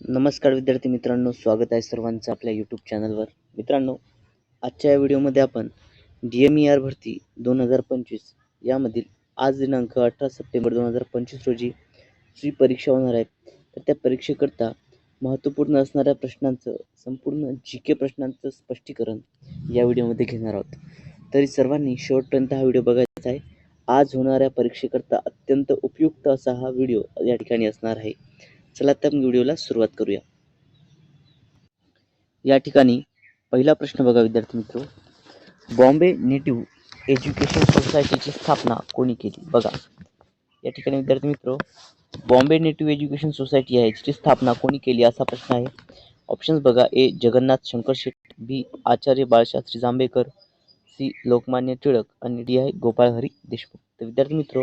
नमस्कार विद्यार्थी मित्रांनो स्वागत आहे सर्वांचं आपल्या यूट्यूब चॅनलवर मित्रांनो आजच्या या व्हिडिओमध्ये आपण डी एम ई आर भरती दोन हजार पंचवीस यामधील आज दिनांक अठरा सप्टेंबर दोन हजार पंचवीस रोजी जी परीक्षा होणार आहे. तर त्या परीक्षेकरता महत्त्वपूर्ण असणाऱ्या प्रश्नांचं संपूर्ण जी के प्रश्नांचं स्पष्टीकरण या व्हिडिओमध्ये घेणार आहोत. तरी सर्वांनी शेवटपर्यंत हा व्हिडिओ बघायचा आहे. आज होणाऱ्या परीक्षेकरता अत्यंत उपयुक्त असा हा व्हिडिओ या ठिकाणी असणार आहे. चला तर व्हिडिओला सुरुवात करूया. या ठिकाणी पहिला प्रश्न बघा विद्यार्थी मित्र. बॉम्बे नेटिव्ह एज्युकेशन सोसायटीची स्थापना कोणी केली? बघा. या ठिकाणी विद्यार्थी मित्र बॉम्बे नेटिव्ह एज्युकेशन सोसायटी आहे जिची स्थापना कोणी केली असा प्रश्न आहे. ऑप्शन्स बघा A Jagannath Shankar Shet B Acharya Balshastri Jambhekar C Lokmanya Tilak आणि डी आहे गोपाळ हरी देशमुख. तर विद्यार्थी मित्र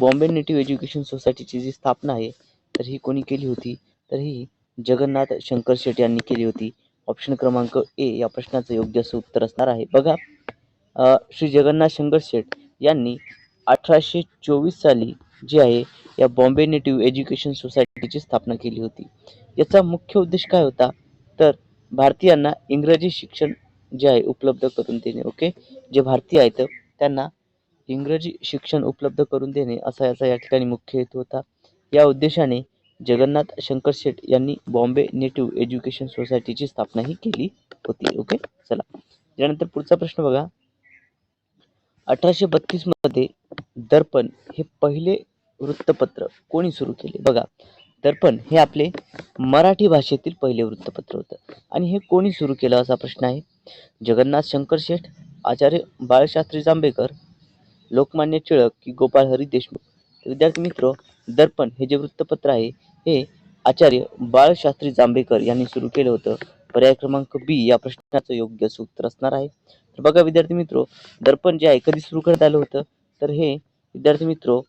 बॉम्बे नेटिव्ह एज्युकेशन सोसायटीची जी स्थापना आहे तर ही कोणी केली होती? तर ही जगन्नाथ शंकर शेट यांनी केली होती. ऑप्शन क्रमांक ए या प्रश्नाचं योग्य असं उत्तर असणार आहे. बघा श्री जगन्नाथ शंकर शेट यांनी अठराशे चोवीस साली जी आहे या बॉम्बे नेटिव्ह एज्युकेशन सोसायटीची स्थापना केली होती. याचा मुख्य उद्देश काय होता? तर भारतीयांना इंग्रजी शिक्षण जे आहे उपलब्ध करून देणे ओके? जे भारतीय आहेत त्यांना इंग्रजी शिक्षण उपलब्ध करून देणे असा याचा या ठिकाणी मुख्य हेतू होता. या उद्देशाने जगन्नाथ शंकर शेट यांनी बॉम्बे नेटिव्ह एज्युकेशन सोसायटीची स्थापनाही केली होती. ओके? चला. त्यानंतर पुढचा प्रश्न बघा. अठराशे बत्तीसमध्ये दर्पण हे पहिले वृत्तपत्र कोणी सुरू केले? बघा. दर्पण हे आपले मराठी भाषेतील पहिले वृत्तपत्र होतं. आणि हे कोणी सुरू केलं असा प्रश्न आहे? जगन्नाथ शंकर शेठ आचार्य बाळशास्त्री जांभेकर लोकमान्य टिळक की गोपाळ हरी देशमुख. विद्यार्थी मित्र दर्पण हे जे वृत्तपत्र आहे हे आचार्य बाळशास्त्री जांभेकर यांनी सुरू केलं होतं. पर्याय क्रमांक बी या प्रश्नाचं योग्य सूत्र असणार आहे. तर बघा विद्यार्थी मित्र दर्पण जे आहे कधी सुरू करण्यात आलं होतं? तर हे विद्यार्थी मित्र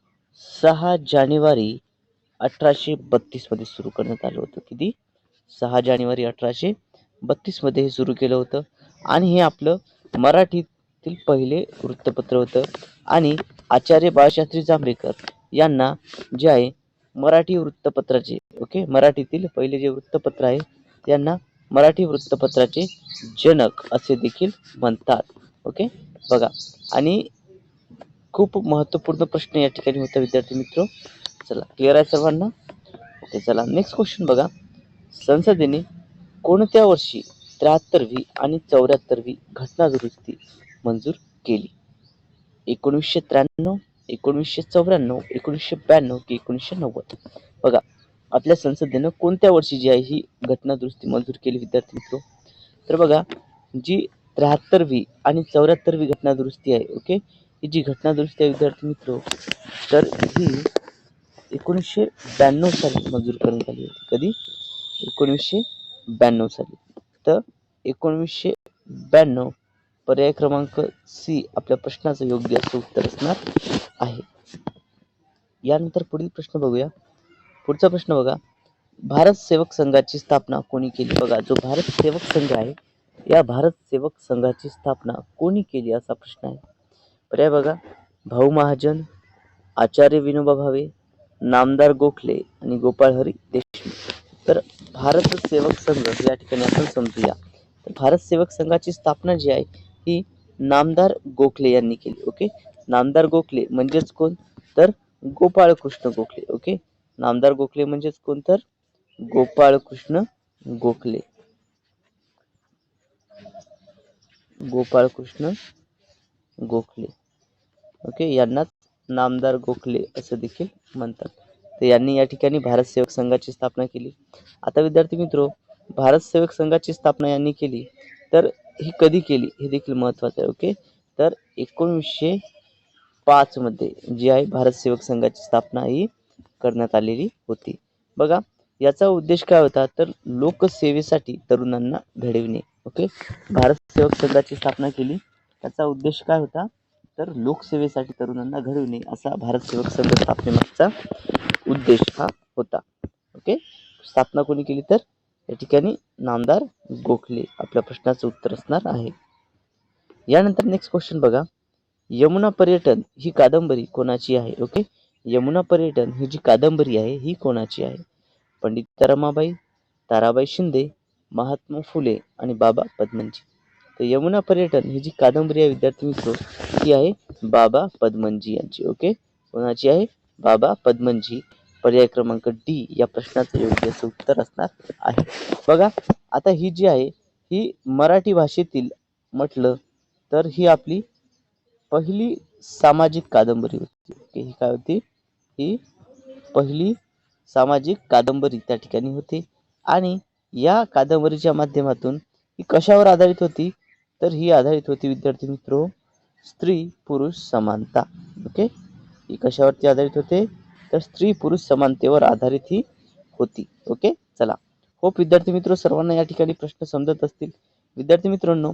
सहा जानेवारी अठराशे बत्तीसमध्ये सुरू करण्यात आलं होतं. किती? सहा जानेवारी अठराशे बत्तीसमध्ये हे सुरू केलं होतं. आणि हे आपलं मराठीतील पहिले वृत्तपत्र होतं. आणि आचार्य बाळशास्त्री जांभेकर यांना जे आहे मराठी वृत्तपत्राचे ओके? मराठीतील पहिले जे वृत्तपत्र आहे त्यांना मराठी वृत्तपत्राचे जनक असे देखील म्हणतात ओके? बघा आणि खूप महत्त्वपूर्ण प्रश्न या ठिकाणी होता विद्यार्थी मित्र. चला क्लिअर आहे सर्वांना? ओके चला नेक्स्ट क्वेश्चन बघा. संसदेने कोणत्या वर्षी त्र्याहत्तरवी आणि चौऱ्याहत्तरवी घटना दुरुस्ती मंजूर केली? एकोणीसशे त्र्याण्णव एकोणीसशे चौऱ्याण्णव एकोणीसशे ब्याण्णव की एकोणीसशे नव्वद. बघा आपल्या संसदेनं कोणत्या वर्षी जी आहे ही घटना दुरुस्ती मंजूर केली विद्यार्थी मित्र? तर बघा जी त्र्याहत्तरवी आणि चौऱ्याहत्तरवी घटना दुरुस्ती आहे ओके? ही जी घटना दुरुस्ती आहे विद्यार्थी मित्र तर ही एकोणीसशे ब्याण्णव साली मंजूर करण्यात आली होती. कधी? एकोणीसशे ब्याण्णव साली. तर एकोणीसशे ब्याण्णव पर्याय क्रमांक सी आपल्या प्रश्नाचं योग्य असं उत्तर असणार. आहे. यानंतर पुढील प्रश्न बघूया. पुढचा प्रश्न बघा. भारत सेवक संघाची स्थापना कोणी केली? बघा जो भारत सेवक संघ आहे या भारत सेवक संघाची स्थापना कोणी केली असा प्रश्न आहे. पर्याय बघा. भाऊ महाजन आचार्य विनोबा भावे नामदार गोखले आणि गोपाळ हरी देशमुख. तर भारत सेवक संघ या ठिकाणी आपण समजूया. तर भारत सेवक संघाची स्थापना जी आहे ही नामदार गोखले यांनी केली. ओके? नामदार गोखले म्हणजेच कोण? तर गोपाळकृष्ण गोखले ओके? नामदार गोखले म्हणजेच कोण तर? गोपाळकृष्ण गोखले. गोपाळकृष्ण गोखले ओके? यांनाच नामदार गोखले असं देखील म्हणतात. तर यांनी या ठिकाणी भारत सेवक संघाची स्थापना केली. आता विद्यार्थी मित्रो भारत सेवक संघाची स्थापना यांनी केली तर ही कधी केली? हे देखील महत्त्वाचं आहे ओके? तर एकोणीसशे पाचमध्ये जी आहे भारत सेवक संघाची स्थापना ही करण्यात आलेली होती. बघा याचा उद्देश काय होता? तर लोकसेवेसाठी तरुणांना घडविणे. ओके? भारत सेवक संघाची स्थापना केली. त्याचा उद्देश काय होता? तर लोकसेवेसाठी तरुणांना घडविणे असा भारत सेवक संघ स्थापनेमागचा उद्देश हा होता. ओके? स्थापना कोणी केली तर? या ठिकाणी नामदार गोखले आपल्या प्रश्नाचं उत्तर असणार आहे. यानंतर नेक्स्ट क्वेश्चन बघा. यमुना पर्यटन ही कादंबरी कोणाची आहे ओके? यमुना पर्यटन ही जी कादंबरी आहे ही कोणाची आहे? पंडित रमाबाई ताराबाई शिंदे महात्मा फुले आणि बाबा पद्मनजी. तर यमुना पर्यटन ही जी कादंबरी आहे विद्यार्थी मित्र ती आहे बाबा पद्मनजी यांची ओके? कोणाची आहे? बाबा पद्मनजी. पर्याय क्रमांक डी या प्रश्नाचं योग्य असं उत्तर असणार आहे. बघा आता ही जी आहे ही मराठी भाषेतील म्हटलं तर ही आपली पहिली सामाजिक कादंबरी होती. ओके ही काय होती? ही पहिली सामाजिक कादंबरी त्या ठिकाणी होती. आणि या कादंबरीच्या माध्यमातून ही कशावर आधारित होती? तर ही आधारित होती विद्यार्थी मित्रो स्त्री पुरुष समानता. ओके? ही कशावरती आधारित होते? तर स्त्री पुरुष समानतेवर आधारित ही होती. ओके? चला. होप विद्यार्थी मित्र सर्वांना या ठिकाणी प्रश्न समजत असतील. विद्यार्थी मित्रांनो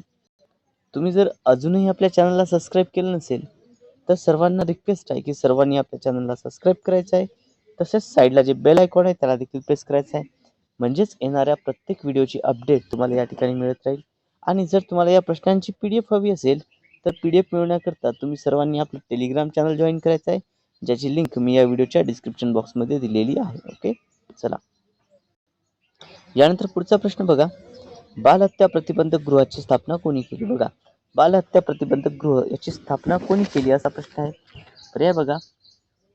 तुम्ही जर अजूनही आपल्या चॅनलला सबस्क्राईब केलं नसेल तर सर्वांना रिक्वेस्ट आहे की सर्वांनी आपल्या चॅनलला सबस्क्राईब करायचं आहे. तसेच साईडला जे बेल आयकॉन आहे त्याला देखील प्रेस करायचं आहे. म्हणजेच येणाऱ्या प्रत्येक व्हिडिओची अपडेट तुम्हाला या ठिकाणी मिळत राहील. आणि जर तुम्हाला या प्रश्नांची पी डी एफ हवी असेल तर पी डी एफ मिळवण्याकरता तुम्ही सर्वांनी आपलं टेलिग्राम चॅनल जॉईन करायचं आहे ज्याची लिंक मी या व्हिडिओच्या डिस्क्रिप्शन बॉक्समध्ये दिलेली आहे. ओके चला. यानंतर पुढचा प्रश्न बघा. बालहत्या प्रतिबंधक गृहाची स्थापना कोणी केली? बघा बालहत्या प्रतिबंधक गृह याची स्थापना कोणी केली असा प्रश्न आहे? पर्याय बघा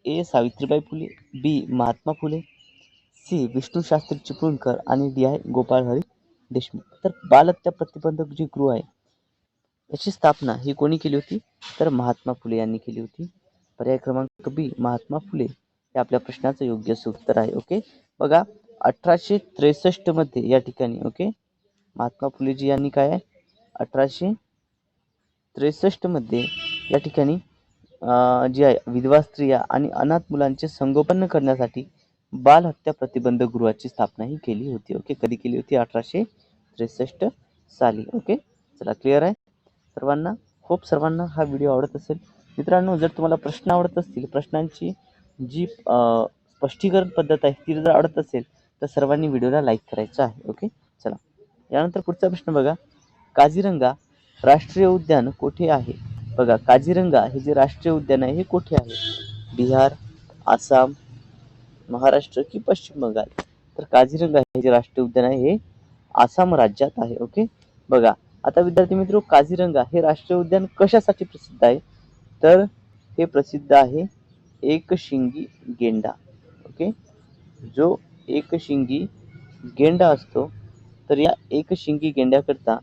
A Savitribai Phule B Mahatma Phule C Vishnu Shastri Chiplunkar आणि डी आहे गोपाळ हरी देशमुख. तर बालहत्या प्रतिबंधक जी गृह आहे याची स्थापना ही कोणी केली होती? तर महात्मा फुले यांनी केली होती. पर्याय क्रमांक बी महात्मा फुले हे आपल्या प्रश्नाचं योग्य उत्तर आहे ओके? बघा अठराशे त्रेसष्टमध्ये या ठिकाणी ओके? महात्मा फुलेजी यांनी काय आहे? अठराशे त्रेसष्टमध्ये या ठिकाणी जी आहे विधवा स्त्रिया आणि अनाथ मुलांचे संगोपन करण्यासाठी बालहत्या प्रतिबंध गृहाची स्थापना ही केली होती. ओके कधी केली होती? अठराशे त्रेसष्ट साली. ओके चला क्लिअर आहे? सर्वांना होप सर्वांना हा व्हिडिओ आवडत असेल. मित्रांनो जर तुम्हाला प्रश्न आवडत असतील प्रश्नांची जी स्पष्टीकरण पद्धत आहे ती जर आवडत असेल तर सर्वांनी व्हिडिओला लाईक करायचं आहे. ओके चला. यानंतर पुढचा प्रश्न बघा. काझीरंगा राष्ट्रीय उद्यान कोठे आहे? बघा काझीरंगा हे जे राष्ट्रीय उद्यान आहे हे कोठे आहे? बिहार आसाम महाराष्ट्र की पश्चिम बंगाल? तर काझीरंगा हे जे राष्ट्रीय उद्यान आहे हे आसाम राज्यात आहे ओके? बघा आता विद्यार्थी मित्र काझीरंगा हे राष्ट्रीय उद्यान कशासाठी प्रसिद्ध आहे? तर हे प्रसिद्ध आहे एक शिंगी गेंडा ओके? जो एक शिंगी गेंडा असतो तर या एकशिंगी गेंड्याकरता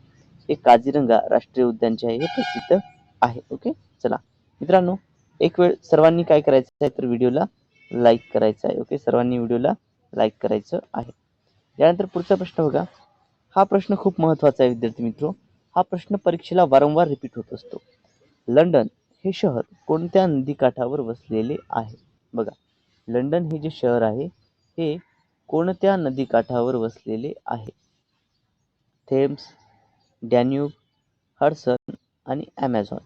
हे काझीरंगा राष्ट्रीय उद्यान जे आहे हे प्रसिद्ध आहे. ओके? चला. मित्रांनो एक वेळ सर्वांनी काय करायचं आहे तर व्हिडिओला लाईक करायचं आहे. ओके? सर्वांनी व्हिडिओला लाईक करायचं आहे. यानंतर पुढचा प्रश्न बघा. हा प्रश्न खूप महत्त्वाचा आहे विद्यार्थी मित्रो. हा प्रश्न परीक्षेला वारंवार रिपीट होत असतो. लंडन हे शहर कोणत्या नदीकाठावर वसलेले आहे? बघा. लंडन हे जे शहर आहे हे कोणत्या नदीकाठावर वसलेले आहे? थेम्स डॅन्यूब हडसन आणि ॲमेझॉन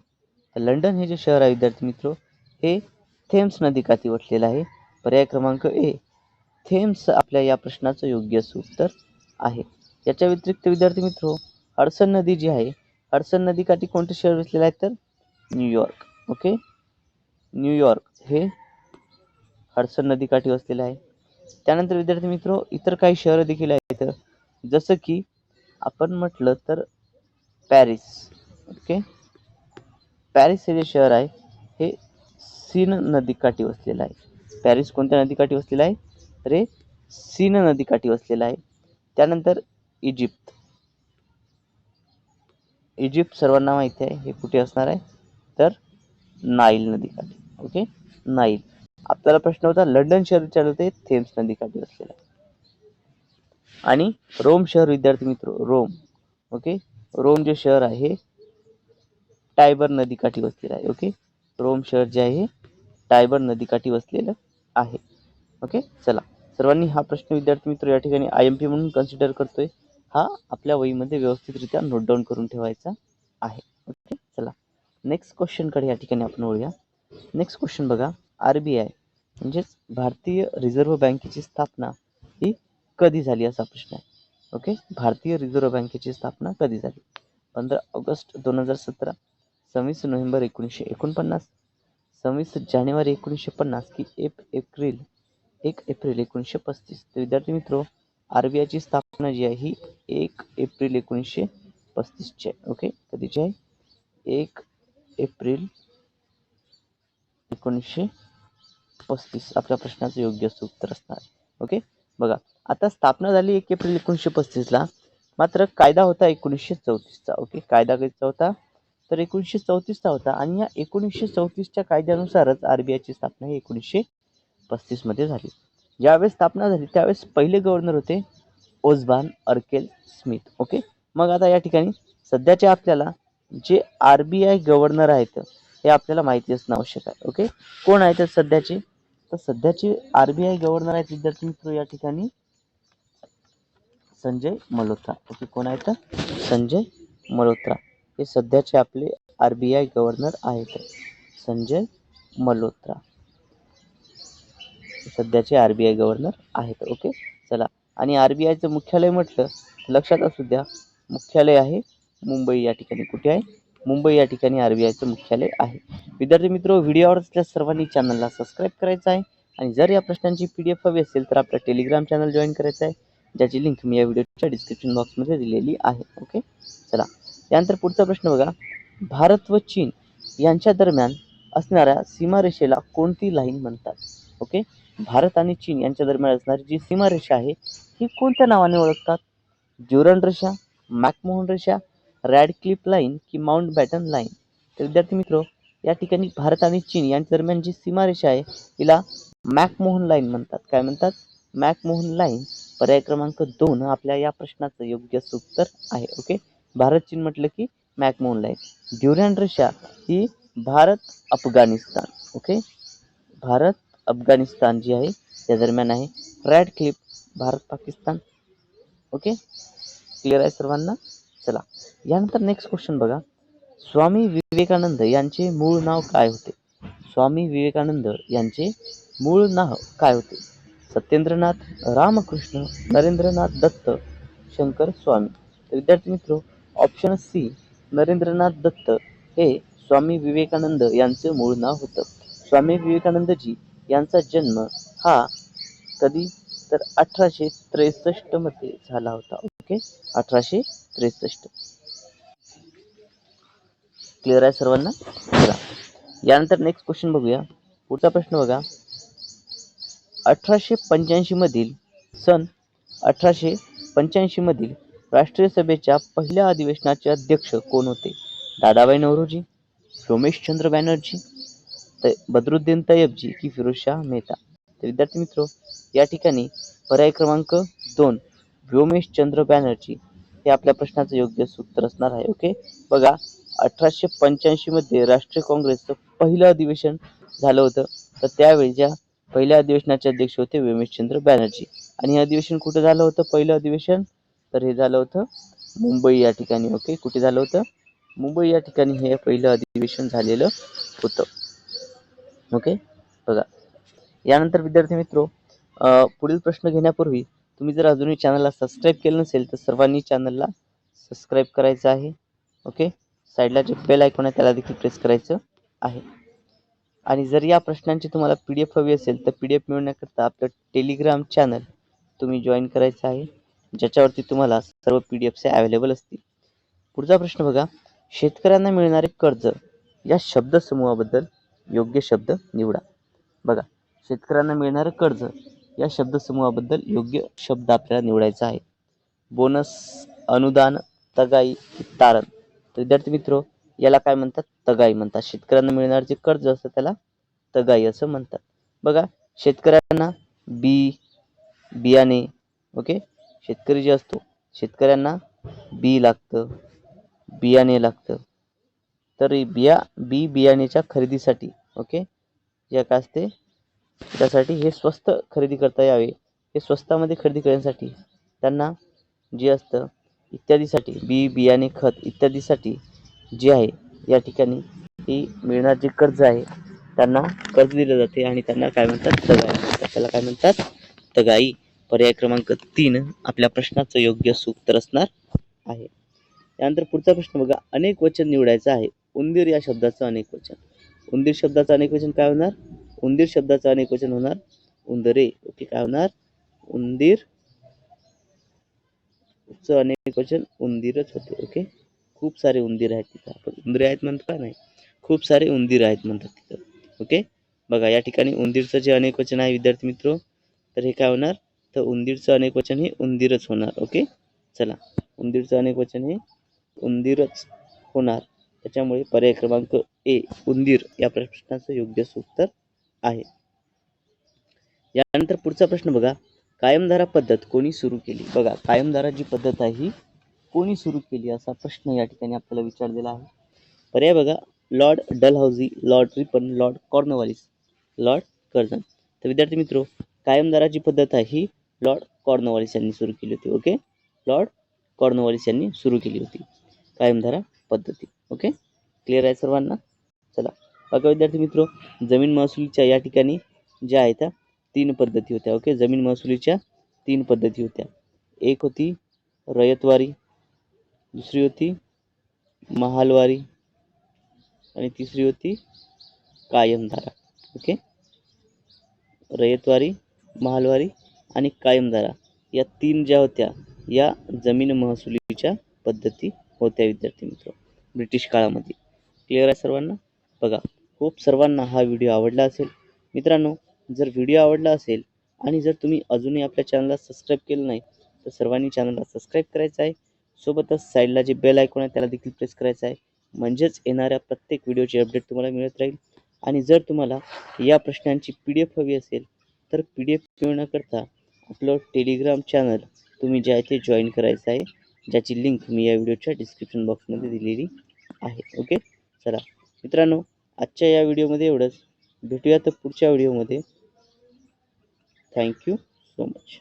तर लंडन हे जे शहर आहे विद्यार्थी मित्र हे थेम्स नदीकाठी वसलेलं आहे. पर्याय क्रमांक ए थेम्स आपल्या या प्रश्नाचं योग्य उत्तर आहे. याच्या व्यतिरिक्त विद्यार्थी मित्र हडसन नदी जी आहे हडसन नदीकाठी कोणते शहर वसलेलं आहे तर? New York okay? New York हे हडसन नदीकाठी वसलेलं आहे. त्यानंतर विद्यार्थी मित्र इतर काही शहरं देखील आहेत. जसं की आपण म्हटलं तर पॅरिस. ओके? पॅरिस हे जे शहर आहे हे सीन नदीकाठी वसलेलं आहे. पॅरिस कोणत्या नदीकाठी वसलेलं आहे? तर हे सीन नदीकाठी वसलेलं आहे. त्यानंतर इजिप्त. इजिप्त सर्वांना माहिती आहे हे कुठे असणार आहे? तर नाईल नदीकाठी. ओके? नाईल. आपल्याला प्रश्न होता लंडन शहर विचारलं ते थेम्स नदीकाठी वसलेलं आहे. आणि रोम शहर विद्यार्थी मित्र रोम. ओके रोम जे शहर आहे टायबर नदीकाठी वसलेलं आहे. ओके रोम शहर जे आहे हे टायबर नदीकाठी वसलेलं आहे. ओके चला. सर्वांनी हा प्रश्न विद्यार्थी मित्र या ठिकाणी आय एम पी म्हणून कन्सिडर करतोय. हा आपल्या वहीमध्ये व्यवस्थितरित्या नोट डाऊन करून ठेवायचा आहे. ओके चला. नेक्स्ट क्वेश्चनकडे या ठिकाणी आपण वळूया. नेक्स्ट क्वेश्चन बघा. आर बी आय म्हणजेच भारतीय रिझर्व्ह बँकेची स्थापना कधी झाली असा प्रश्न आहे. ओके भारतीय रिझर्व्ह बँकेची स्थापना कधी झाली? पंधरा ऑगस्ट दोन हजार सतरा. सव्वीस नोव्हेंबर एकोणीसशे एकोणपन्नास. सव्वीस जानेवारी एकोणीसशे पन्नास की एक एप्रिल एक एप्रिल एकोणीसशे पस्तीस. तर विद्यार्थी मित्रो आर बी आयची स्थापना जी आहे ही एक एप्रिल एकोणीसशे पस्तीसची आहे. ओके कधीची आहे? एक एप्रिल एकोणीसशे पस्तीस. आपल्या प्रश्नाचं योग्य उत्तर असणार आहे. ओके बघा आता स्थापना झाली एक एप्रिल एकोणीसशे पस्तीसला मात्र कायदा होता एकोणीसशे चौतीसचा ओके कायदा कधीचा होता. तर एकोणीसशे चौतीसचा होता. आणि या एकोणीसशे चौतीसच्या कायद्यानुसारच आर बी आयची स्थापना ही एकोणीसशे पस्तीसमध्ये झाली. ज्यावेळेस स्थापना झाली त्यावेळेस पहिले गव्हर्नर होते ओझबान अर्केल स्मिथ. ओके मग आता या ठिकाणी सध्याचे आपल्याला जे आर बी आय गव्हर्नर आहेत हे आपल्याला माहिती असणं आवश्यक आहे. ओके कोण आहेत सध्याचे? तर सध्याचे आर बी आय गव्हर्नर आहेत विद्यार्थी मित्र या ठिकाणी. संजय मल्होत्रा. ओके कोण आहेत संजय मल्होत्रा. हे सध्याचे आपले आर बी आय गव्हर्नर आहेत. संजय मल्होत्रा. सध्याचे आर बी आय गव्हर्नर आहेत. ओके चला. आणि आर बी आयचं मुख्यालय म्हटलं लक्षात असू द्या मुख्यालय आहे मुंबई या ठिकाणी. कुठे आहे? मुंबई या ठिकाणी आर बी आयचं मुख्यालय आहे. विद्यार्थी मित्र व्हिडिओ आवडत असल्यास सर्वांनी चॅनलला सबस्क्राईब करायचं आहे. आणि जर या प्रश्नांची पी डी एफ हवी असेल तर आपलं टेलिग्राम चॅनल जॉईन करायचं आहे. ज्याची लिंक मी या व्हिडिओच्या डिस्क्रिप्शन बॉक्समध्ये दिलेली आहे. ओके चला. त्यानंतर पुढचा प्रश्न बघा. भारत व चीन यांच्या दरम्यान असणाऱ्या सीमारेषेला कोणती लाईन म्हणतात? ओके भारत आणि चीन यांच्या दरम्यान असणारी जी सीमारेषा आहे ही कोणत्या नावाने ओळखतात? ड्युरंड रेषा मॅकमोहन रेषा रॅड क्लिप लाईन की माउंट बॅटन लाईन? तर विद्यार्थी मित्र या ठिकाणी भारत आणि चीन यांच्या दरम्यान जी सीमारेषा आहे हिला मॅकमोहन लाईन म्हणतात. काय म्हणतात? मॅकमोहन लाईन पर्याय क्रमांक दोन आपल्या या प्रश्नाचं योग्य उत्तर आहे ओके? भारत चीन म्हटलं की मॅकमोन लाईन ड्युरॅन्ड रेषा ही भारत अफगाणिस्तान ओके? भारत अफगाणिस्तान जी आहे त्या दरम्यान आहे Radcliffe Bharat Pakistan okay? Clear आहे सर्वांना? चला. यानंतर नेक्स्ट क्वेश्चन बघा. स्वामी विवेकानंद यांचे मूळ नाव काय होते? स्वामी विवेकानंद यांचे मूळ नाव काय होते? सत्येंद्रनाथ रामकृष्ण नरेंद्रनाथ दत्त शंकर स्वामी. तर विद्यार्थी मित्र ऑप्शन सी नरेंद्रनाथ दत्त हे स्वामी विवेकानंद यांचे मूळ नाव होतं. स्वामी विवेकानंदजी यांचा जन्म हा कधी तर अठराशे त्रेसष्टमध्ये झाला होता. ओके अठराशे त्रेसष्ट. क्लिअर आहे सर्वांना? यानंतर नेक्स्ट क्वेश्चन बघूया. पुढचा प्रश्न बघा. अठराशे पंच्याऐंशीमधील सन अठराशे पंच्याऐंशीमधील राष्ट्रीय सभेच्या पहिल्या अधिवेशनाचे अध्यक्ष कोण होते? दादाबाई नौरोजी सोमेशचंद्र बॅनर्जी त बदरुद्दीन तय्यबजी की फिरोजशाह मेहता? तर विद्यार्थी मित्र या ठिकाणी पर्याय क्रमांक दोन व्योमेशचंद्र बॅनर्जी हे आपल्या प्रश्नाचं योग्य सूत्र असणार आहे ओके? बघा अठराशे पंच्याऐंशीमध्ये राष्ट्रीय काँग्रेसचं पहिलं अधिवेशन झालं होतं. तर त्यावेळी ज्या पहिल्या अधिवेशनाचे अध्यक्ष होते विमेशचंद्र बॅनर्जी. आणि हे अधिवेशन कुठे झालं होतं? पहिलं अधिवेशन? तर हे झालं होतं मुंबई या ठिकाणी ओके? कुठे झालं होतं? मुंबई या ठिकाणी हे पहिलं अधिवेशन झालेलं होतं. ओके? बघा. यानंतर विद्यार्थी मित्रो पुढील प्रश्न घेण्यापूर्वी तुम्ही जर अजूनही चॅनलला सबस्क्राईब केलं नसेल तर सर्वांनी चॅनलला सबस्क्राईब करायचं आहे ओके? साईडला जे बेल आयकॉन आहे त्याला देखील प्रेस करायचं आहे. आणि जर या प्रश्नांची तुम्हाला पी डी एफ हवी असेल तर पी डी एफ मिळवण्याकरता आपलं टेलिग्राम चॅनल तुम्ही जॉईन करायचं आहे ज्याच्यावरती तुम्हाला सर्व पी डी एफ्स अवेलेबल असतील. पुढचा प्रश्न बघा शेतकऱ्यांना मिळणारे कर्ज या शब्दसमूहाबद्दल योग्य शब्द निवडा. बघा शेतकऱ्यांना मिळणारं कर्ज या शब्दसमूहाबद्दल योग्य शब्द आपल्याला निवडायचा आहे. बोनस अनुदान तगाई तारण. तर विद्यार्थी मित्र याला काय म्हणतात? तगाई म्हणतात. शेतकऱ्यांना मिळणार जे कर्ज असतं त्याला तगाई असं म्हणतात. बघा शेतकऱ्यांना बी बियाणे ओके? शेतकरी जे असतो शेतकऱ्यांना बी लागतं बियाणे लागतं. तर बिया बी बियाणेच्या खरेदीसाठी ओके? जे काय असते त्यासाठी हे स्वस्त खरेदी करता यावे. हे स्वस्तामध्ये खरेदी करण्यासाठी त्यांना जे असतं इत्यादीसाठी बी बियाणे खत इत्यादीसाठी जे आहे या ठिकाणी ही मिळणार जे कर्ज आहे त्यांना कर्ज दिलं जाते आणि त्यांना काय म्हणतात? तगाई. त्याला काय म्हणतात? तगाई. पर्याय क्रमांक तीन आपल्या प्रश्नाचं योग्य सूत्र असणार आहे. त्यानंतर पुढचा प्रश्न बघा. अनेक वचन निवडायचं आहे. उंदीर या शब्दाचं अनेक वचन. उंदीर शब्दाचं अनेक वचन काय होणार? उंदीर शब्दाचं अनेक वचन होणार. उंदरे. ओके काय होणार? उंदीर च अनेक वचन उंदीरच होते. ओके? खूप सारे उंदीर आहेत तिथं. आपण उंदीर आहेत म्हणतो का नाही? खूप सारे उंदीर आहेत म्हणतात तिथं. ओके बघा या ठिकाणी उंदीरचं जे अनेक वचन आहे विद्यार्थी मित्र तर हे काय होणार? तर उंदीरचं अनेक वचन हे उंदीरच होणार. ओके चला. उंदीरचं अनेक वचन हे उंदीरच होणार. त्याच्यामुळे पर्याय क्रमांक ए उंदीर या प्रश्नाचं योग्य उत्तर आहे. यानंतर पुढचा प्रश्न बघा. कायमधारा पद्धत कोणी सुरू केली? बघा कायमधारा जी पद्धत आहे ही कोणी सुरू केली असा प्रश्न या ठिकाणी आपल्याला विचारलेला आहे? पर्याय बघा. Lord Dalhousie lord Ripon lord Cornwallis lord Curzon तर विद्यार्थी मित्रो कायमदाराची पद्धत आहे ही लॉर्ड कॉर्नवालिस यांनी सुरू केली होती ओके? लॉर्ड कॉर्नवालिस यांनी सुरू केली होती कायमधारा पद्धती ओके? क्लिअर आहे सर्वांना? चला. बघा विद्यार्थी मित्रो जमीन महसुलीच्या या ठिकाणी ज्या आहेत त्या तीन पद्धती होत्या ओके? जमीन महसुलीच्या तीन पद्धती होत्या. एक होती रयतवारी दुसरी होती महालवारी आणि तिसरी होती कायमधारा. ओके? रयतवारी महालवारी आणि कायमधारा या तीन ज्या होत्या या जमीन महसुलीच्या पद्धती होत्या विद्यार्थी मित्र ब्रिटिश काळामध्ये. क्लिअर आहे सर्वांना? बघा खूप सर्वांना हा व्हिडिओ आवडला असेल. मित्रांनो जर व्हिडिओ आवडला असेल आणि जर तुम्ही अजूनही आपल्या चॅनलला सबस्क्राईब केलं नाही तर सर्वांनी चॅनलला सबस्क्राईब करायचं आहे. सोबतच साईडला जे बेल आयकॉन आहे त्याला देखील प्रेस करायचं आहे. म्हणजेच येणाऱ्या प्रत्येक व्हिडिओची अपडेट तुम्हाला मिळत राहील. आणि जर तुम्हाला या प्रश्नांची पी डी एफ हवी असेल तर पी डी एफ मिळवण्याकरता आपलं टेलिग्राम चॅनल तुम्ही ज्या इथे जॉईन करायचं आहे ज्याची लिंक मी या व्हिडिओच्या डिस्क्रिप्शन बॉक्समध्ये दिलेली आहे. ओके चला. मित्रांनो आजच्या या व्हिडिओमध्ये एवढंच. भेटूया तर पुढच्या व्हिडिओमध्ये थँक्यू सो मच